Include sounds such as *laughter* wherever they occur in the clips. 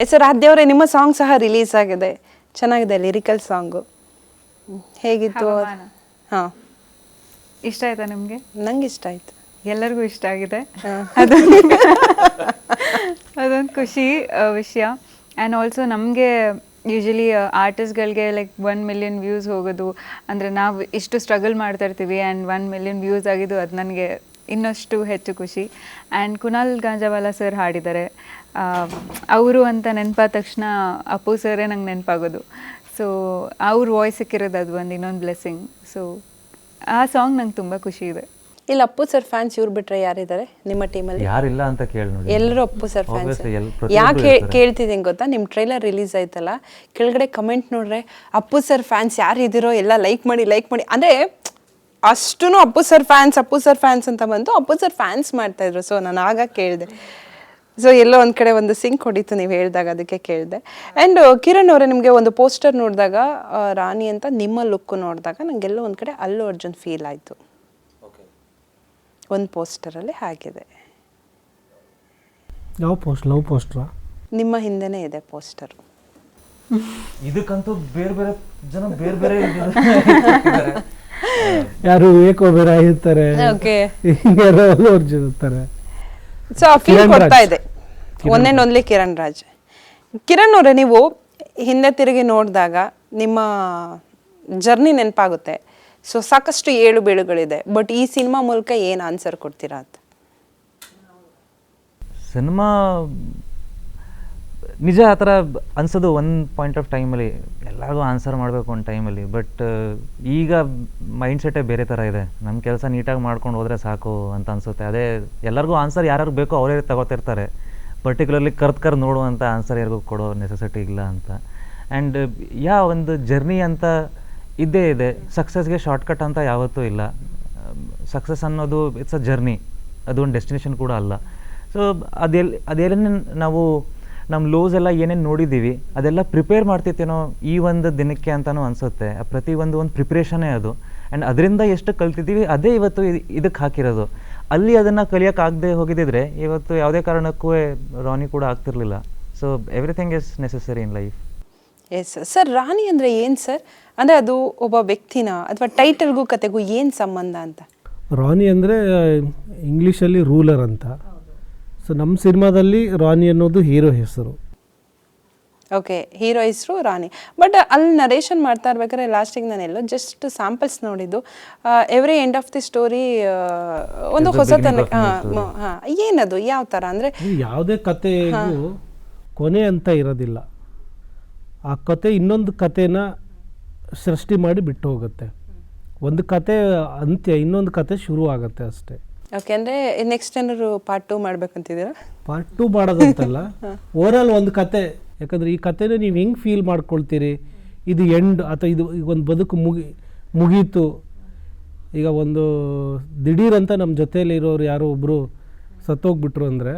Sir ಆದ್ಯವರೇ ನಿಮ್ಮ song ಸಹ release ಆಗಿದೆ. ಚೆನ್ನಾಗಿದೆ ಲಿರಿಕಲ್ ಸಾಂಗ್ ಹೇಗಿತ್ತು? ಹಾ. ಇಷ್ಟ ಆಯ್ತಾ ನಿಮಗೆ? ನಂಗೆ ಇಷ್ಟ ಆಯ್ತು. ಎಲ್ಲರಿಗೂ ಇಷ್ಟ ಆಗಿದೆ. ಹಾ. ಅದೊಂದು ಖುಷಿ ವಿಷಯ. ಆ್ಯಂಡ್ ಆಲ್ಸೋ ನಮಗೆ ಯೂಶಲಿ ಆರ್ಟಿಸ್ಟ್ಗಳಿಗೆ ಲೈಕ್ ಒನ್ ಮಿಲಿಯನ್ ವ್ಯೂಸ್ ಹೋಗೋದು. ಅಂದರೆ ನಾವು ಇಷ್ಟು ಸ್ಟ್ರಗಲ್ ಮಾಡ್ತಾ ಇರ್ತೀವಿ ಆ್ಯಂಡ್ ಒನ್ ಮಿಲಿಯನ್ ವ್ಯೂಸ್ ಆಗಿದ್ದು ಅದು ನನಗೆ ಇನ್ನಷ್ಟು ಹೆಚ್ಚು ಖುಷಿ. ಆ್ಯಂಡ್ ಕುನಾಲ್ ಗಾಂಜಾವಾಲ ಸರ್ ಹಾಡಿದ್ದಾರೆ. ಅವರು ಅಂತ ನೆನಪಾದ ತಕ್ಷಣ ಅಪ್ಪು ಸರೇ ನಂಗೆ ನೆನಪಾಗೋದು. ಸೊ ಅವ್ರ ವಾಯ್ಸ್ ಸಿಕ್ಕಿರೋದು ಅದು ಒಂದು ಇನ್ನೊಂದು ಬ್ಲೆಸ್ಸಿಂಗ್ ಸೊ ಆ ಸಾಂಗ್ ನಂಗೆ ತುಂಬ ಖುಷಿ ಇದೆ. ಇಲ್ಲಿ ಅಪ್ಪು ಸರ್ ಫ್ಯಾನ್ಸ್ ಇವ್ರು ಬಿಟ್ರೆ ಯಾರಿದ್ದಾರೆ ನಿಮ್ಮ ಟೀಮಲ್ಲಿ ಯಾರಿಲ್ಲ ಅಂತ ಕೇಳಿ ನೋಡಿ. ಎಲ್ಲರೂ ಅಪ್ಪು ಸರ್ ಫ್ಯಾನ್ಸ್ ಯಾಕೆ. ಕೇಳ್ತಿದ್ದೀನಿ ಗೊತ್ತಾ? ನಿಮ್ಮ ಟ್ರೈಲರ್ ರಿಲೀಸ್ ಆಯ್ತಲ್ಲ ಕೆಳಗಡೆ ಕಮೆಂಟ್ ನೋಡ್ರೆ ಅಪ್ಪು ಸರ್ ಫ್ಯಾನ್ಸ್ ಯಾರು ಇದ್ದೀರೋ ಎಲ್ಲ ಲೈಕ್ ಮಾಡಿ ಲೈಕ್ ಮಾಡಿ. ಅಂದರೆ ಅಷ್ಟೂ Appu sir fans Appu sir fans ಅಂತ ಬಂತು ಅಪ್ಪು ಸರ್ ಫ್ಯಾನ್ಸ್ ಮಾಡ್ತಾ ಇದ್ರು. ಸೊ ನಾನು ಆಗ ಕೇಳಿದೆ. ಸೊ ಎಲ್ಲೋ ಒಂದು ಕಡೆ ಒಂದು ಸಿಂಕ್ ಹೊಡಿತು ನೀವು ಹೇಳಿದಾಗ ಅದಕ್ಕೆ ಕೇಳಿದೆ. ಆ್ಯಂಡ್ ಕಿರಣ್ ಅವರೇ ನಿಮಗೆ ಒಂದು ಪೋಸ್ಟರ್ ನೋಡಿದಾಗ ರಾಣಿ ಅಂತ ನಿಮ್ಮ ಲುಕ್ ನೋಡಿದಾಗ ನನಗೆಲ್ಲೋ ಒಂದು ಕಡೆ ಅಲ್ಲು ಅರ್ಜುನ್ ಫೀಲ್ ಆಯಿತು. ಒಂದು ಪೋಸ್ಟರಲ್ಲಿ ಹಾಕಿದೆ ಲವ್ ಪೋಸ್ಟ್ ಲವ್ ಪೋಸ್ಟ್ರಾ ನಿಮ್ಮ ಹಿಂದೆನೇ ಇದೆ ಪೋಸ್ಟರ್ *laughs* ಇದಕ್ಕಂತೂ ಬೇರೆ ಬೇರೆ ಜನ ಬೇರೆ ಬೇರೆ *laughs* ಯಾರು ವಿವೇಕ್ ಒಬೇರ ಇರ್ತಾರೆ. ಓಕೆ. ಯಾರೋ ಅಲ್ಲು ಅರ್ಜುನ್ ಇರ್ತಾರೆ ಸೊ ಆ ಫೀಲ್ ಕಿರಣ್ ಕೊಡ್ತಾ ರಾಜ್. ಇದೆ. ಓನ್ಲಿ ಕಿರಣ್ ರಾಜ್. ಕಿರಣ್ ಅವರೇ ನೀವು ಹಿಂದೆ ತಿರುಗಿ ನೋಡಿದಾಗ ನಿಮ್ಮ ಜರ್ನಿ ನೆನಪಾಗುತ್ತೆ. ಸೊ ಸಾಕಷ್ಟು ಏಳು ಬೀಳುಗಳಿದೆ. ಬಟ್ ಈ ಸಿನಿಮಾ ಮೂಲಕ ಏನು ಆನ್ಸರ್ ಕೊಡ್ತೀರಾ ಅಂತ? ಸಿನಿಮಾ ನಿಜ ಆ ಥರ ಅನ್ಸೋದು ಒಂದು ಪಾಯಿಂಟ್ ಆಫ್ ಟೈಮಲ್ಲಿ ಎಲ್ಲರಿಗೂ ಆನ್ಸರ್ ಮಾಡಬೇಕು ಒಂದು ಟೈಮಲ್ಲಿ ಬಟ್ ಈಗ ಮೈಂಡ್ ಸೆಟ್ಟೇ ಬೇರೆ ಥರ ಇದೆ. ನಮ್ಮ ಕೆಲಸ ನೀಟಾಗಿ ಮಾಡ್ಕೊಂಡು ಹೋದರೆ ಸಾಕು ಅಂತ ಅನಿಸುತ್ತೆ. ಅದೇ ಎಲ್ಲರಿಗೂ ಆನ್ಸರ್ ಯಾರ್ಯಾರು ಬೇಕೋ ಅವರೇ ತಗೋತಿರ್ತಾರೆ. ಪರ್ಟಿಕ್ಯುಲರ್ಲಿ ಕರ್ದು ಕರ್ದು ನೋಡುವಂಥ ಆನ್ಸರ್ ಯಾರಿಗೂ ಕೊಡೋ ನೆಸೆಸಿಟಿ ಇಲ್ಲ ಅಂತ. ಆ್ಯಂಡ್ ಯಾ ಒಂದು ಜರ್ನಿ ಅಂತ ಇದ್ದೇ ಇದೆ. ಸಕ್ಸಸ್ಗೆ ಶಾರ್ಟ್ಕಟ್ ಅಂತ ಯಾವತ್ತೂ ಇಲ್ಲ. ಸಕ್ಸಸ್ ಅನ್ನೋದು ಇಟ್ಸ್ ಅ ಜರ್ನಿ ಅದು ಒಂದು ಡೆಸ್ಟಿನೇಷನ್ ಕೂಡ ಅಲ್ಲ. ಸೊ ಅದೆಲ್ಲಿ ಅದೆಲ್ಲ ನಾವು ನಮ್ಮ ಲೋಸ್ ಎಲ್ಲ ಏನೇನು ನೋಡಿದ್ದೀವಿ ಅದೆಲ್ಲ ಪ್ರಿಪೇರ್ ಮಾಡ್ತಿತ್ತೇನೋ ಈ ಒಂದು ದಿನಕ್ಕೆ ಅಂತಲೂ ಅನಿಸುತ್ತೆ. ಪ್ರತಿ ಒಂದು ಒಂದು ಪ್ರಿಪ್ರೇಷನೇ ಅದು. ಆ್ಯಂಡ್ ಅದರಿಂದ ಎಷ್ಟು ಕಲ್ತಿದ್ದೀವಿ ಅದೇ ಇವತ್ತು ಇದಕ್ಕೆ ಹಾಕಿರೋದು. ಅಲ್ಲಿ ಅದನ್ನು ಕಲಿಯೋಕ್ಕಾಗದೆ ಹೋಗಿದ್ದಿದ್ರೆ ಇವತ್ತು ಯಾವುದೇ ಕಾರಣಕ್ಕೂ ರಾನಿ ಕೂಡ ಆಗ್ತಿರ್ಲಿಲ್ಲ. So everything is necessary in life yes sir ರಾಣಿ ಅಂದರೆ ಏನು ಸರ್ ಅಂದರೆ ಅದು ಒಬ್ಬ ವ್ಯಕ್ತಿನ ಅಥವಾ ಟೈಟಲ್ಗೂ ಕತೆಗೂ ಏನು ಸಂಬಂಧ ಅಂತ? ರಾನಿ ಅಂದರೆ ಇಂಗ್ಲೀಷಲ್ಲಿ ರೂಲರ್ ಅಂತ. ಸೊ ನಮ್ಮ ಸಿನಿಮಾದಲ್ಲಿ ರಾಣಿ ಅನ್ನೋದು ಹೀರೋ ಹೆಸರು. ಓಕೆ ಹೀರೋ ಹೆಸರು ರಾಣಿ. ಬಟ್ ಅಲ್ಲಿ ನರೇಷನ್ ಮಾಡ್ತಾ ಇರ್ಬೇಕಾದ್ರೆ ಲಾಸ್ಟಿಗೆ ನಾನು ಎಲ್ಲೋ ಜಸ್ಟ್ ಸ್ಯಾಂಪಲ್ಸ್ ನೋಡಿದ್ದು. Every end of the story ಒಂದು ಹೊಸತನ. ಏನದು ಯಾವ ಥರ ಅಂದರೆ ಯಾವುದೇ ಕತೆ ಕೊನೆ ಅಂತ ಇರೋದಿಲ್ಲ. ಆ ಕತೆ ಇನ್ನೊಂದು ಕಥೆನ ಸೃಷ್ಟಿ ಮಾಡಿ ಬಿಟ್ಟು ಹೋಗುತ್ತೆ. ಒಂದು ಕತೆ ಅಂತ್ಯ ಇನ್ನೊಂದು ಕತೆ ಶುರು ಆಗುತ್ತೆ ಅಷ್ಟೇ. ಓಕೆ ಅಂದರೆ ನೆಕ್ಸ್ಟ್ ಏನಾದ್ರು ಪಾರ್ಟ್ ಟು ಮಾಡ್ಬೇಕಂತಿದ್ದೀರಾ? ಪಾರ್ಟ್ ಟು ಮಾಡೋದಂತಲ್ಲ *laughs* ಓವರಾಲ್ ಒಂದು ಕತೆ. ಯಾಕಂದ್ರೆ ಈ ಕತೆನ ನೀವು ಹೆಂಗೆ ಫೀಲ್ ಮಾಡ್ಕೊಳ್ತೀರಿ? ಇದು ಎಂಡ್ ಅಥವಾ ಇದು ಈಗ ಒಂದು ಬದುಕು ಮುಗಿ ಮುಗೀತು. ಈಗ ಒಂದು ದಿಢೀರಂತ ಅಂತ ನಮ್ಮ ಜೊತೆಯಲ್ಲಿ ಇರೋರು ಯಾರೋ ಒಬ್ಬರು ಸತ್ತೋಗ್ಬಿಟ್ರು ಅಂದರೆ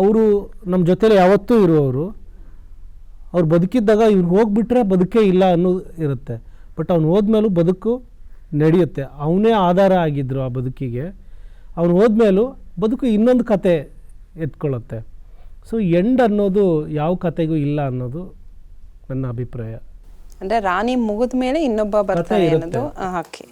ಅವರು ನಮ್ಮ ಜೊತೆಲಿ ಯಾವತ್ತೂ ಇರುವವರು ಅವ್ರು ಬದುಕಿದ್ದಾಗ ಇವ್ರು ಹೋಗ್ಬಿಟ್ರೆ ಬದುಕೇ ಇಲ್ಲ ಅನ್ನೋದು ಇರುತ್ತೆ. ಬಟ್ ಅವ್ನು ಹೋದ್ಮೇಲೂ ಬದುಕು ನಡೆಯುತ್ತೆ. ಅವನೇ ಆಧಾರ ಆಗಿದ್ರು ಆ ಬದುಕಿಗೆ. ಅವ್ನು ಹೋದ್ಮೇಲೂ ಬದುಕು ಇನ್ನೊಂದು ಕತೆ ಎತ್ಕೊಳ್ಳುತ್ತೆ. ಸೊ ಎಂಡ್ ಅನ್ನೋದು ಯಾವ ಕತೆಗೂ ಇಲ್ಲ ಅನ್ನೋದು ನನ್ನ ಅಭಿಪ್ರಾಯ. ಅಂದರೆ ರಾಣಿ ಮುಗಿದ ಮೇಲೆ ಇನ್ನೊಬ್ಬ ಬರ್ತಾರೆ ಅನ್ನೋದು ಓಕೆ